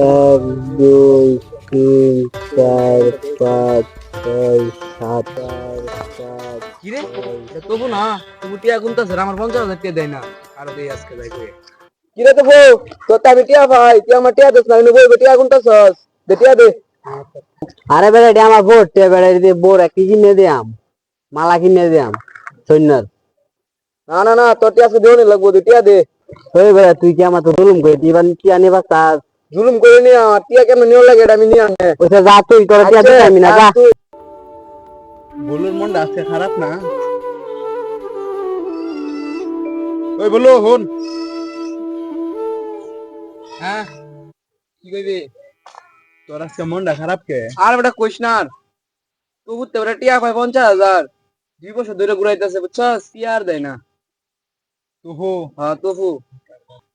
এক দুই তিন চার পাঁচ ছয় সাত কিরে? তবু না তবু টিয়া গুনতেছে আমার পঞ্চাশ হাজার টিয়া দেয় না। আরও দেই আজকে যাই কই কিরে তো বউ তোর তো আমি টিয়া ভাই তুই আমার টিয়া দিস না আমি বই টিয়া গুনতাছস? দে টিয়া দে। আরে এটা আমার বোর টিয়া বেটা দিয়ে বোর কি কিনে দিয়াম মালা কিনে দিয়াম সৈন্যর। না না না তোর টিয়া আজকে দেওয়ানি লাগবো তুই টিয়া দে। ওই তুই কি আমার তো জুলুম করে তুই এবার টিয়া নিবা চাস জুলুম করে নি আমার টিয়া কেমন নিও লাগে এটা আমি নিয়ে আনে ওইটা যা তুই তোর টিয়া দিতে আমি না যা বলুর মনটা আজকে খারাপ না? ওই বলো হন। হ্যাঁ? কি কইবি? তোর আজকে মনটা খারাপ কে? আর বেটা কইস না আর তুই বুঝতে বেটা টিয়া পাই পঞ্চাশ হাজার। দুই বছর ধরে ঘুরাইতেছে বুঝছস? টিয়া আর দেয় না। তুহু হ্যাঁ তুহু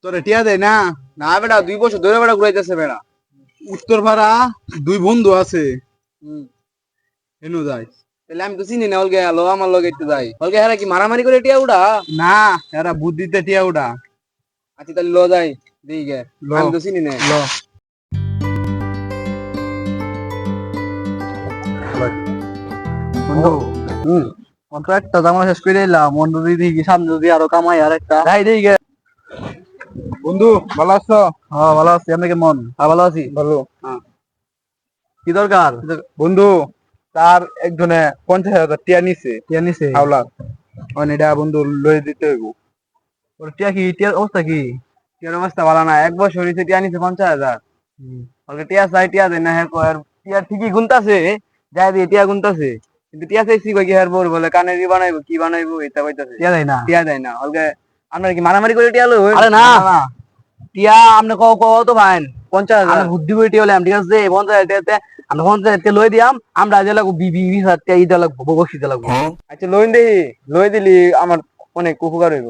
তোরে টিয়া দেয় না। না বেটা দুই বছর ধরে বেটা ঘুরাইতেছে বেটা উত্তর ভাড়া দুই বন্ধু আছে। এনু যাই। তাহলে আমি তো চিনি না অলগে আলো আমার লগে একটু যাই। অলগে হেরা কি মারামারি করে টিয়া উড়া? না হেরা বুদ্ধিতে টিয়া উড়া। আচ্ছা তাহলে লো যাই দিই গে। আমি তো চিনি না। লো। বন্ধু কন্ট্রাক্টটা জামা শেষ করে এলাম বন্ধু দিদি কি সামনে যদি আরও কামাই আর একটা যাই দিই গে। বন্ধু ভালো আছো? হ্যাঁ ভালো আছি। আপনি কেমন? হ্যাঁ ভালো আছি। ভালো। কি দরকার? বন্ধু তার একজনে পঞ্চাশ হাজার টিয়া নিছে। টিয়া নিছে? হাওলার মানে এটা বন্ধু লয়ে দিতে হইব। ওর টিয়া কি? টিয়ার অবস্থা কি? টিয়ার অবস্থা ভালো না। এক বছর হইছে টিয়া নিছে পঞ্চাশ হাজার। ওকে টিয়া চাই টিয়া দেয় না। হ্যাঁ কয় টিয়া ঠিকই গুনতাছে। যাই দিয়ে টিয়া গুনতাছে। কিন্তু টিয়া চাইছি কই কি হ্যাঁ বলে কানের ই বানাইবো কি বানাইবো এটা কইতাছে। টিয়া দেয় না? টিয়া দেয় না। ওকে আপনার কি মারামারি করে টিয়া লো আরে না। টিয়া আপনি কও কও তো ভাই পঞ্চাশ হাজার। বুদ্ধি বই টিয়া হলাম ঠিক আছে? পঞ্চাশ হাজার আমরা পঞ্চাশ হাজার লই দিয়াম আমরা আজ লাগবো বিবি বিশ হাজার টিয়া ইটা লাগবো বকশি দিতে লাগবো। আচ্ছা লইন দেহি লই দিলি আমার অনেক উপকার হইব।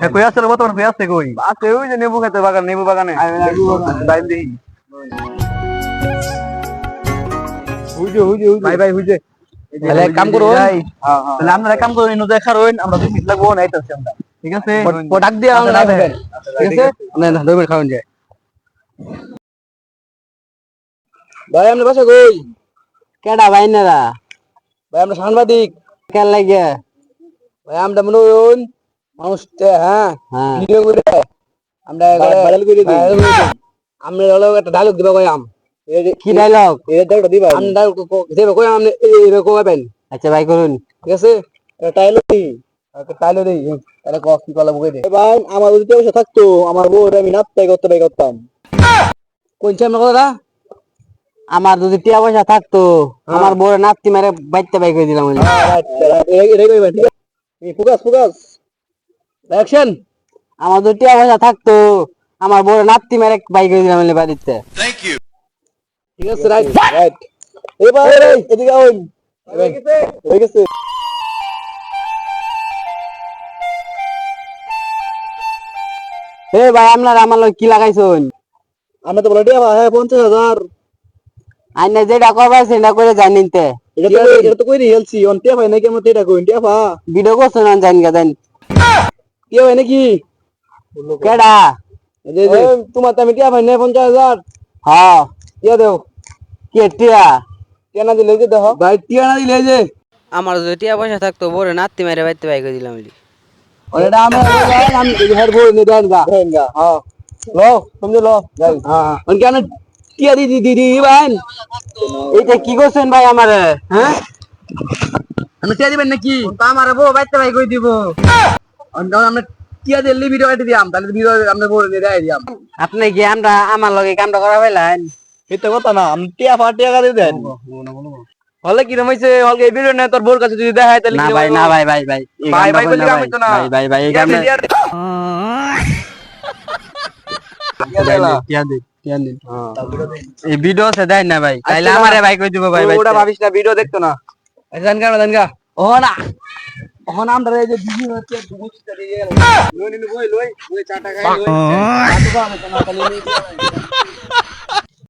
হ্যাঁ কই আসছে বর্তমান কই আসছে কই? আছে ওই যে নেবু খেতে বাগান নেবু বাগানে। বাইন দেহি হুইজে হুইজে হুইজে। ভাই ভাই হুইজে। তাহলে এক কাম করুন। তাহলে আপনারা কাম করুন ইনো দেখা রইন আমরা দুই মিনিট লাগবো না আইতাছি আমরা। ঠিক আছে? ডাক দিয়ে আমরা ঠিক আছে? না না দুই মিনিট খাওয়ান যায়। ভাই আমরা বাসা কই? কেডা ভাই নারা? ভাই আমরা সাংবাদিক। কেন লাগে ভাই আমরা মনে হইন মানুষ হ্যাঁ? হ্যাঁ। ভিডিও করে। আমরা ভাইরাল করে দিই আমরা হলো একটা ডায়লগ দিবা কই আম? কি ডায়লগ ডায়লগটা দিবা আমরা ডায়লগ দেব কই আম কইবেন আচ্ছা ভাই করুন। ঠিক আছে? তাহলে কি কলা বুকে দে? ভাই আমার যদি পয়সা থাকতো আমার বউ আমি নাপতাই করতে পাই করতাম। কোনছে আমরা কথা আমার যদি টিয়া পয়সা থাকতো আমার বড় নাতি মারে বাইতে বাই করে দিলাম আমি। ফোকাস ফোকাস অ্যাকশন আমার যদি টিয়া পয়সা থাকতো আমার বড় নাতি মারে বাই করে দিলাম আমি বাড়িতে। ঠিক আছে রাইট রাইট এবার এদিকে আউন হয়ে গেছে এ ভাই আপনার আমার লগে কি লাগাইছেন আমরা তো বলে হ্যাঁ পঞ্চাশ হাজার আইনে যেটা করবার সেটা করে জানিতে এটা তো এটা তো কই রিয়েলছি অন ভাই নাকি আমরা এটা কই টিয়া ভা ভিডিও করছেন না জানি গা জানি টিয়া ভাই নাকি কেডা তোমার তো আমি টিয়া ভাই নাই পঞ্চাশ হাজার হ্যাঁ টিয়া দেও কে টিয়া? টিয়া না দিলে যে দেখো ভাই টিয়া না দিলে যে। আমার যদি টিয়া পয়সা থাকতো বড় নাতি মারে বাইতে বাই করে দিলাম আমি এটা আমি আমি হের বই নে দেন গা। দেন গা। হ্যাঁ। লো সমঝে লো। যাই। হ্যাঁ অন কেন টিয়া দি দি দি ভাই এইটা কি করছেন ভাই আমার হ্যাঁ? আমি টিয়া দিবেন নাকি? তো আমার বউ বাইতে বাই করে দিব। আমরা টিয়া দিলে ভিডিও কাটি দিয়াম তাহলে ভিডিও আমরা বলে দিয়ে দেয় দিয়াম। আপনি কি আমরা আমার লগে কামটা করা পাইলেন এটা কথা না আমি টিয়া ফা টিয়া কাটি দেন। হলে কি রমাইছে হলকে এই ভিডিও না তোর বোর কাছে যদি দেখায় তাহলে না ভাই না ভাই ভাই ভাই ভাই, ভাই না কাম হইতো না। ভাই ভাই ভাই এই দে, টিয়া। টিয়া না। এই ভিডিও আছে দেন না ভাই। তাইলে আচ্ছা, আমারে ভাই কই দিব ভাই ভাই? ওটা ভাবিস না ভিডিও দেখতো না। জান গা জান গা ও না ও নাম ধরে এই যে দিদি হচ্ছে দুগুচ করে দিয়ে লই নিন বই লই বই চাটা খাই লই। চাটা আমি তো না তাহলে নিয়ে